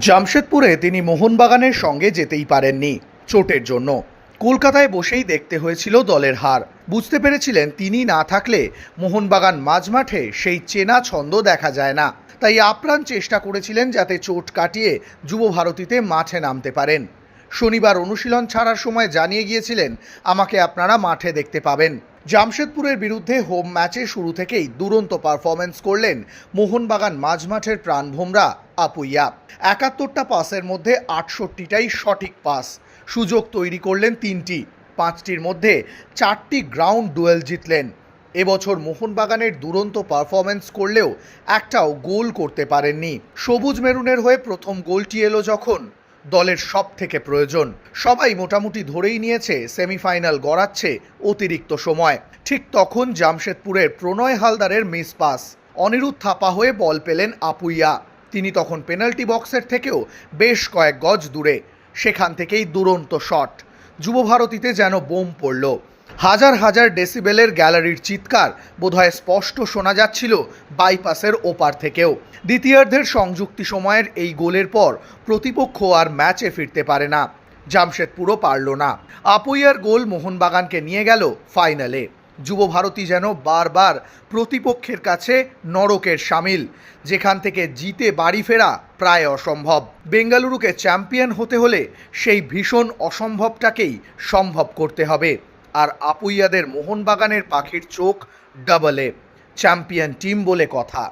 জামশেদপুরে তিনি মোহনবাগানের সঙ্গে যেতেই পারেননি চোটের জন্য। কলকাতায় বসেই দেখতে হয়েছিল দলের হার। বুঝতে পেরেছিলেন তিনি না থাকলে মোহনবাগান মাঝমাঠে সেই চেনা ছন্দ দেখা যায় না। তাই আপ্রাণ চেষ্টা করেছিলেন যাতে চোট কাটিয়ে যুব ভারতীতে মাঠে নামতে পারেন। শনিবার অনুশীলন ছাড়ার সময় জানিয়ে গিয়েছিলেন, আমাকে আপনারা মাঠে দেখতে পাবেন। জামশেদপুরের বিরুদ্ধে হোম ম্যাচে শুরু থেকেই দুরন্ত পারফরমেন্স করলেন মোহনবাগান মাঝমাঠের প্রাণভোমরা আপুইয়া। একাত্তরটা পাসের মধ্যে আটষট্টিটাই সঠিক পাস। সুযোগ তৈরি করলেন তিনটি। পাঁচটির মধ্যে চারটি গ্রাউন্ড ডুয়েল জিতলেন। এবছর মোহনবাগানের দুরন্ত পারফরমেন্স করলেও একটাও গোল করতে পারেননি। সবুজ মেরুনের হয়ে প্রথম গোলটি এলো যখন। দলের সব থেকে প্রয়োজন। সবাই মোটামুটি ধরেই নিয়েছে, সেমিফাইনাল গড়াচ্ছে অতিরিক্ত সময়। ঠিক তখন জামশেদপুরের প্রণয় হালদারের মিস পাস। অনিরুদ্ধ থাপা হয়ে বল পেলেন আপুইয়া। তিনি তখন পেনাল্টি বক্সের থেকেও বেশ কয়েক গজ দূরে। সেখান থেকেই দুরন্ত শট। যুবভারতীতে যেন বোম পড়ল। হাজার হাজার ডেসিবেলের গ্যালারির চিৎকার বোধহয় স্পষ্ট শোনা যাচ্ছিল বাইপাসের ওপার থেকেও। দ্বিতীয়ার্ধের সংযুক্তি সময়ের এই গোলের পর প্রতিপক্ষ আর ম্যাচে ফিরতে পারে না। জামশেদপুরও পারল না। আপুইয়ার গোল মোহনবাগানকে নিয়ে গেল ফাইনালে। যুব ভারতী যেন বারবার প্রতিপক্ষের কাছে নরকের সামিল। যেখান থেকে জিতে বাড়ি ফেরা প্রায় অসম্ভব। বেঙ্গালুরুকে চ্যাম্পিয়ন হতে হলে সেই ভীষণ অসম্ভবটাকেই সম্ভব করতে হবে। আর আপুইয়াদের মোহনবাগানের পাখির চোখ ডাবলে চ্যাম্পিয়ন টিম বলে কথা।